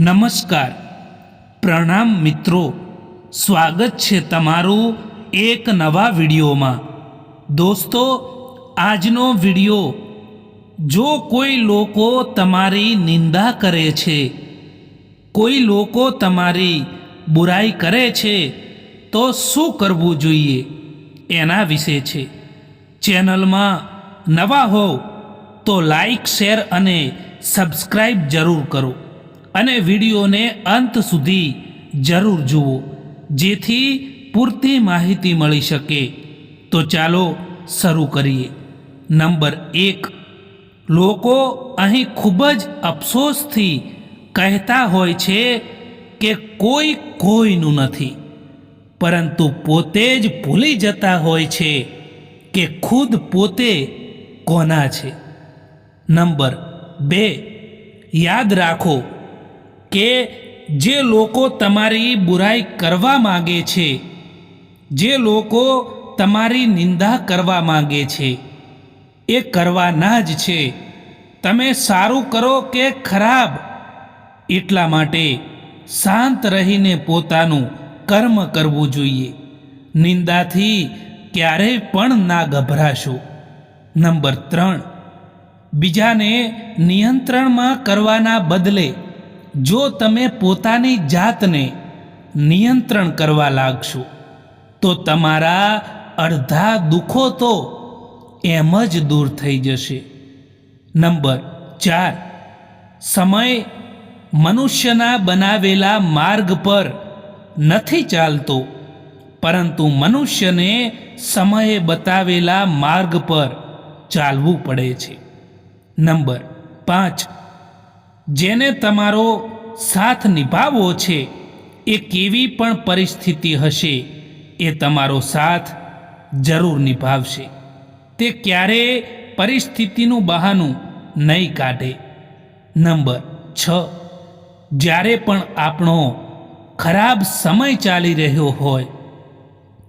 નમસ્કાર. પ્રણામ મિત્રો. સ્વાગત છે તમારું એક નવા વિડીયોમાં. દોસ્તો, આજનો વીડિયો, જો કોઈ લોકો તમારી નિંદા કરે છે, કોઈ લોકો તમારી બુરાઈ કરે છે, તો શું કરવું જોઈએ? એના વિશે છે. ચેનલમાં નવા હોવ તો લાઈક, શેર અને સબસ્ક્રાઈબ જરૂર કરો. અને વિડીયોને અંત સુધી જરૂર જુઓ, જેથી પૂરતી માહિતી મળી શકે. તો ચાલો શરૂ કરીએ. નંબર એક. લોકો અહીં ખૂબ જ અફસોસથી કહેતા હોય છે કે કોઈ કોઈનું નથી, પરંતુ પોતે જ ભૂલી જતા હોય છે કે ખુદ પોતે કોના છે. નંબર બે. યાદ રાખો કે જે લોકો તમારી બુરાઈ કરવા માગે છે, જે લોકો તમારી નિંદા કરવા માગે છે, એ કરવાના જ છે. તમે સારું કરો કે ખરાબ? એટલા માટે શાંત રહીને પોતાનું કર્મ કરવું જોઈએ. નિંદાથી ક્યારેય પણ ના ગભરાશો. નંબર ત્રણ. બીજાને નિયંત્રણમાં કરવાના બદલે જો તમે પોતાની જાતને નિયંત્રણ કરવા લાગશો, તો તમારા અડધા દુઃખો તો એમ જ દૂર થઈ જશે. નંબર ચાર, સમય મનુષ્યના બનાવેલા માર્ગ પર નથી ચાલતો, પરંતુ મનુષ્યને સમયે બતાવેલા માર્ગ પર ચાલવું પડે છે. નંબર પાંચ જેને તમારો સાથ નિભાવવો છે, એ કેવી પણ પરિસ્થિતિ હશે, એ તમારો સાથ જરૂર નિભાવશે. તે ક્યારેય પરિસ્થિતિનું બહાનું નહીં કાઢે. નંબર છ. જ્યારે પણ આપણો ખરાબ સમય ચાલી રહ્યો હોય,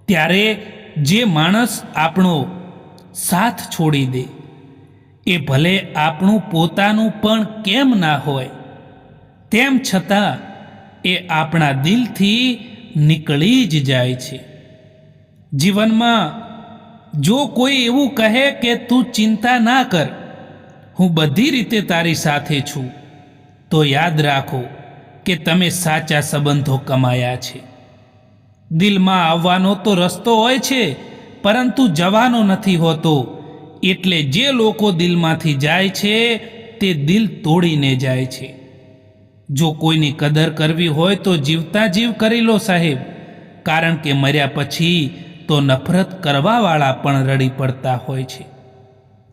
ત્યારે જે માણસ આપણો સાથ છોડી દે એ ભલે આપણું પોતાનું પણ કેમ ના હોય, તેમ છતાં એ આપણા દિલથી નીકળી જ જાય છે. જીવનમાં જો કોઈ એવું કહે કે તું ચિંતા ના કર, હું બધી રીતે તારી સાથે છું તો યાદ રાખો કે તમે સાચા સંબંધો કમાયા છે. દિલમાં આવવાનો તો રસ્તો હોય છે, પરંતુ જવાનો નથી હોતો એટલે જે લોકો દિલમાંથી જાય છે, તે દિલ તોડીને જાય છે. જો કોઈની કદર કરવી હોય તો જીવતા જીવ કરી લો સાહેબ, કારણ કે મર્યા પછી તો નફરત કરવાવાળા પણ રડી પડતા હોય છે.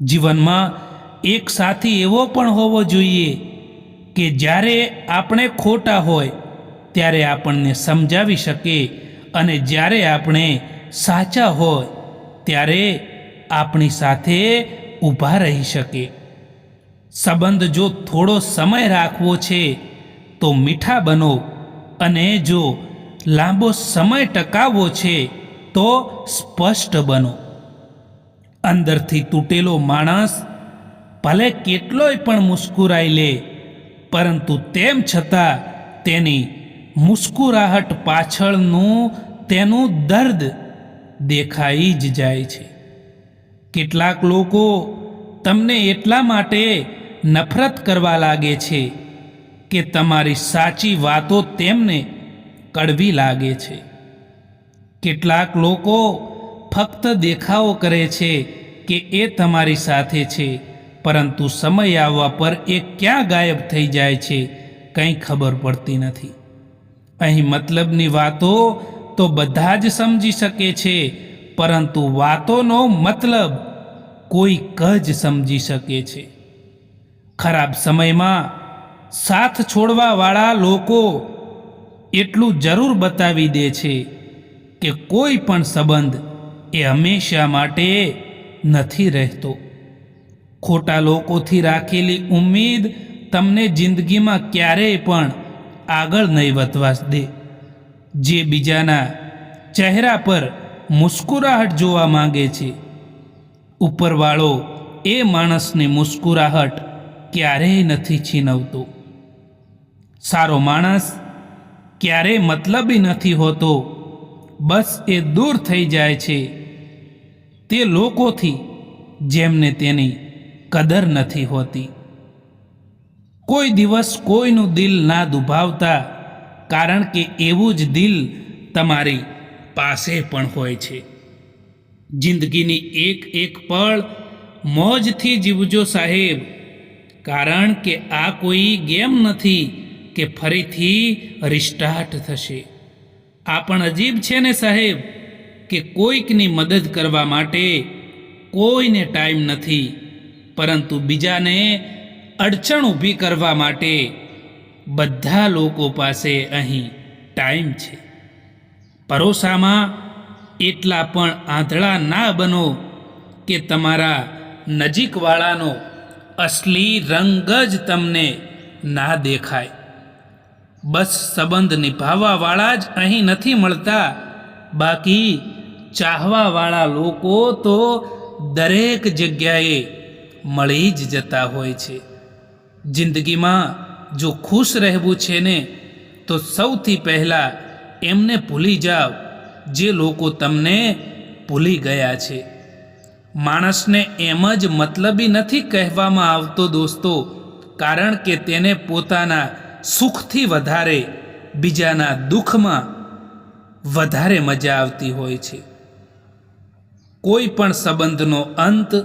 જીવનમાં એક સાથી એવો પણ હોવો જોઈએ કે જ્યારે આપણે ખોટા હોય, ત્યારે આપણને સમજાવી શકે અને જ્યારે આપણે સાચા હોય, ત્યારે આપણી સાથે ઊભા રહી શકે. સંબંધ જો થોડો સમય રાખવો છે, તો મીઠા બનો અને જો લાંબો સમય ટકાવવો છે, તો સ્પષ્ટ બનો. અંદરથી તૂટેલો માણસ ભલે કેટલોય પણ મુસ્કુરાઈ લે, પરંતુ તેમ છતાં તેની મુસ્કુરાહટ પાછળનું તેનું દર્દ દેખાઈ જ જાય છે. કેટલાક લોકો તમને એટલા માટે નફરત કરવા લાગે છે કે તમારી સાચી વાતો તેમને કડવી લાગે છે. કેટલાક લોકો ફક્ત દેખાવો કરે છે કે એ તમારી સાથે છે, પરંતુ સમય આવવા પર એ ક્યાં ગાયબ થઈ જાય છે કંઈ ખબર પડતી નથી. અહીં મતલબની વાતો તો બધા જ સમજી શકે છે, પરંતુ વાતોનો મતલબ કોઈ કજ સમજી શકે છે. ખરાબ સમયમાં સાથ છોડવાવાળા લોકો એટલું જરૂર બતાવી દે છે કે કોઈ પણ સંબંધ એ હંમેશા માટે નથી રહેતો. ખોટા લોકોથી રાખેલી ઉમ્મીદ તમને જિંદગીમાં ક્યારેય પણ આગળ નહીં વધવા દે. જે બીજાના ચહેરા પર મુસ્કુરાહટ જોવા માંગે છે ઉપરવાળો એ માણસને મુસ્કુરાહટ ક્યારેય નથી છીનવતો. સારો માણસ ક્યારેય મતલબી નથી હોતો. બસ એ દૂર થઈ જાય છે. તે લોકોથી જેમને તેની કદર નથી હોતી. કોઈ દિવસ કોઈનું દિલ ના દુભાવતા, કારણ કે એવું જ દિલ તમારી પાસે પણ હોય છે. જિંદગીની એક એક પળ મોજથી જીવજો સાહેબ. કારણ કે આ કોઈ ગેમ નથી કે ફરીથી રિસ્ટાર્ટ થશે. આ પણ અજીબ છે ને સાહેબ કે કોઈકની મદદ કરવા માટે કોઈને ટાઈમ નથી. પરંતુ બીજાને અડચણ ઊભી કરવા માટે બધા લોકો પાસે અહીં ટાઈમ છે. પરોસામાં એટલા પણ આંધળા ના બનો કે તમારા નજીકવાળાનો અસલી રંગ જ તમને ના દેખાય. બસ સંબંધ નિભાવવાવાળા જ અહીં નથી મળતા. બાકી ચાહવાવાળા લોકો તો દરેક જગ્યાએ મળી જ જતા હોય છે. જિંદગીમાં જો ખુશ રહેવું છે ને, તો સૌથી પહેલાં એમને ભૂલી જાઓ. જે લોકો તમને ભૂલી ગયા છે. માણસને એમ જ મતલબી નથી કહેવામાં આવતો દોસ્તો, કારણ કે તેને પોતાના સુખથી વધારે બીજાના દુઃખમાં વધારે મજા આવતી હોય છે. કોઈ પણ સંબંધનો અંત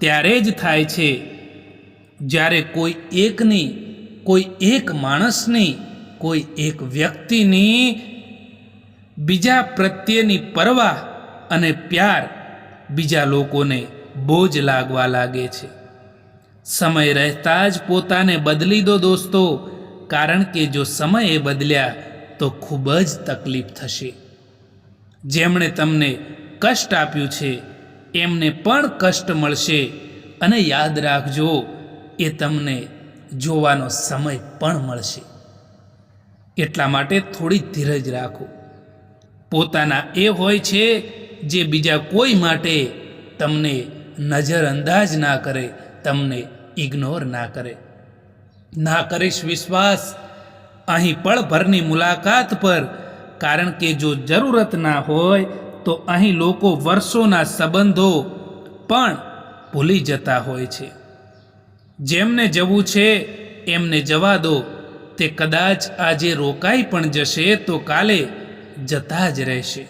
ત્યારે જ થાય છે, જ્યારે કોઈ એકની, કોઈ એક માણસની, કોઈ એક વ્યક્તિની બીજા પ્રત્યેની પરવા અને પ્યાર બીજા લોકોને બોજ લાગવા લાગે છે. સમય રહેતા જ પોતાને બદલી દો દોસ્તો, કારણ કે જો સમયે બદલ્યા તો ખૂબ જ તકલીફ થશે. જેમણે તમને કષ્ટ આપ્યું છે, એમને પણ કષ્ટ મળશે અને યાદ રાખજો, એ તમને જોવાનો સમય પણ મળશે. એટલા માટે થોડી ધીરજ રાખો. પોતાના એ હોય છે જે બીજા કોઈ માટે તમને નજરઅંદાજ ના કરે, તમને ઇગ્નોર ના કરે. ના કરીશ વિશ્વાસ, અહીં પળભરની મુલાકાત પર, કારણ કે જો જરૂરત ના હોય, તો અહીં લોકો વર્ષોના સંબંધો પણ ભૂલી જતા હોય છે. જેમને જવું છે, એમને જવા દો. તે કદાચ આજે રોકાઈ પણ જશે તો કાલે જતા જ રહેશે.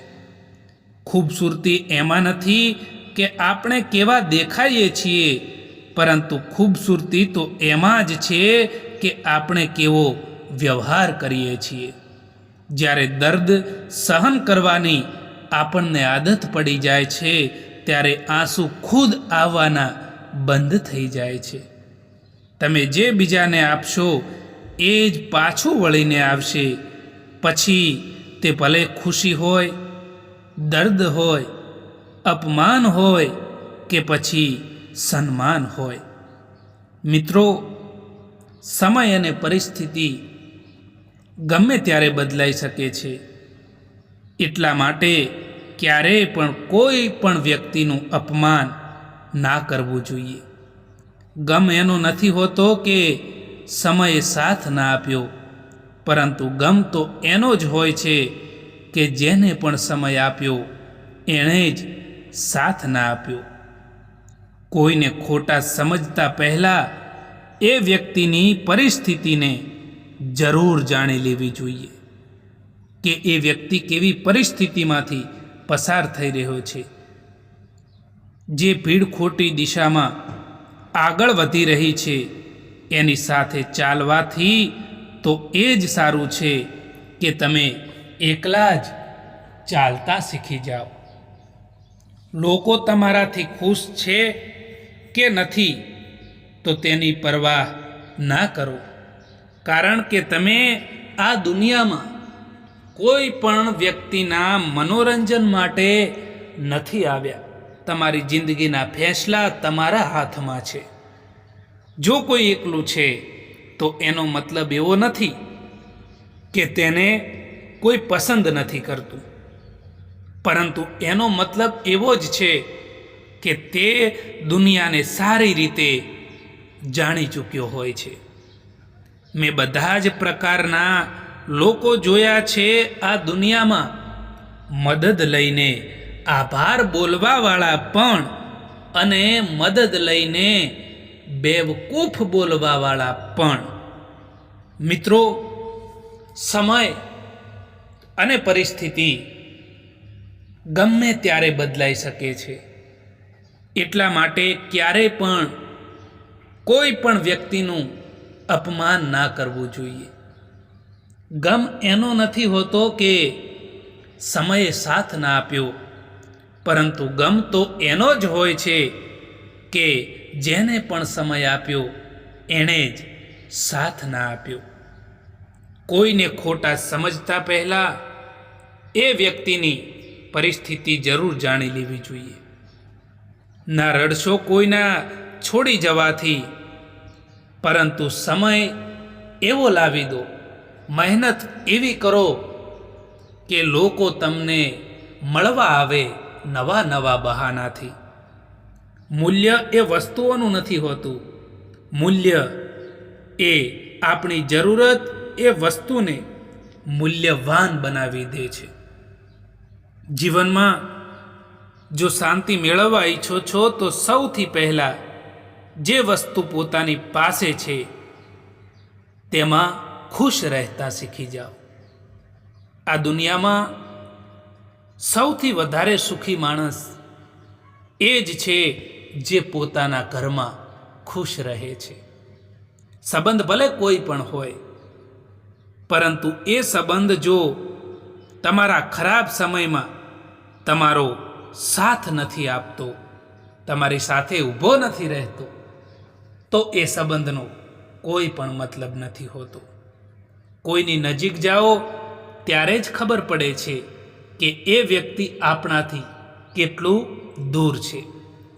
ખૂબસૂરતી એમાં નથી કે આપણે કેવા દેખાઈએ છીએ, પરંતુ ખૂબસૂરતી તો એમાં જ છે કે આપણે કેવો વ્યવહાર કરીએ છીએ. જ્યારે દર્દ સહન કરવાની આપણને આદત પડી જાય છે, ત્યારે આંસુ ખુદ આવવાના બંધ થઈ જાય છે. તમે જે બીજાને આપશો, એ જ પાછું વળીને આવશે. પછી તે ભલે ખુશી હોય, દર્દ હોય, અપમાન હોય કે પછી સન્માન હોય. મિત્રો, સમય અને પરિસ્થિતિ ગમે ત્યારે બદલાઈ શકે છે. એટલા માટે ક્યારેય પણ કોઈ પણ વ્યક્તિનું અપમાન ના કરવું જોઈએ. ગમ એનો નથી હોતો કે સમયે સાથ ના આપ્યો. પરંતુ ગમ તો એનો જ હોય છે કે જેને પણ સમય આપ્યો, એણે જ સાથ ના આપ્યો. કોઈને ખોટા સમજતા પહેલાં એ વ્યક્તિની પરિસ્થિતિને જરૂર જાણી લેવી જોઈએ કે એ વ્યક્તિ કેવી પરિસ્થિતિમાંથી પસાર થઈ રહ્યો છે. જે ભીડ ખોટી દિશામાં આગળ વધી રહી છે, એની સાથે ચાલવાથી તો એ જ સારું છે કે તમે એકલા જ ચાલતા શીખી જાઓ. લોકો તમારાથી ખુશ છે કે નથી તો તેની પરવાહ ના કરો. કારણ કે તમે આ દુનિયામાં કોઈ પણ વ્યક્તિના મનોરંજન માટે નથી આવ્યા. તમારી જિંદગીના ફેંસલા તમારા હાથમાં છે. જો કોઈ એકલું છે તો એનો મતલબ એવો નથી કે તેને કોઈ પસંદ નથી કરતું. પરંતુ એનો મતલબ એવો જ છે કે તે દુનિયાને સારી રીતે જાણી ચૂક્યો હોય છે. મેં બધા જ પ્રકારના લોકો જોયા છે આ દુનિયામાં મદદ લઈને, આભાર બોલવાવાળા પણ અને મદદ લઈને બેવકૂફ બોલવાવાળા પણ. મિત્રો, સમય અને પરિસ્થિતિ ગમે ત્યારે બદલાઈ શકે છે. એટલા માટે ક્યારેય પણ કોઈ પણ વ્યક્તિનું અપમાન ના કરવું જોઈએ. ગમ એનો નથી હોતો કે સમયે સાથ ના આપ્યો, પરંતુ ગમ તો એનો જ હોય છે કે જેને પણ સમય આપ્યો, એણે જ સાથ ના આપ્યો. કોઈને ખોટા સમજતા પહેલાં એ વ્યક્તિની પરિસ્થિતિ જરૂર જાણી લેવી જોઈએ. ના રડશો કોઈના છોડી જવાથી, પરંતુ સમય એવો લાવી દો, મહેનત એવી કરો કે લોકો તમને મળવા આવે નવા નવા બહાનાથી. મૂલ્ય એ વસ્તુઓનું નથી હોતું. મૂલ્ય એ આપણી જરૂરત એ વસ્તુને મૂલ્યવાન બનાવી દે છે. જીવનમાં જો શાંતિ મેળવવા ઈચ્છો છો તો સૌથી પહેલાં જે વસ્તુ પોતાની પાસે છે તેમાં ખુશ રહેતા શીખી જાઓ. આ દુનિયામાં સૌથી વધારે સુખી માણસ એ જ છે જે પોતાના ઘરમાં ખુશ રહે છે. સંબંધ ભલે કોઈ પણ હોય, પરંતુ એ સંબંધ જો તમારા ખરાબ સમયમાં તમારો સાથ નથી આપતો, તમારી સાથે ઊભો નથી રહેતો, તો એ સંબંધનો કોઈ પણ મતલબ નથી હોતો. કોઈની નજીક જાઓ, ત્યારે જ ખબર પડે છે કે એ વ્યક્તિ આપણાથી કેટલું દૂર છે.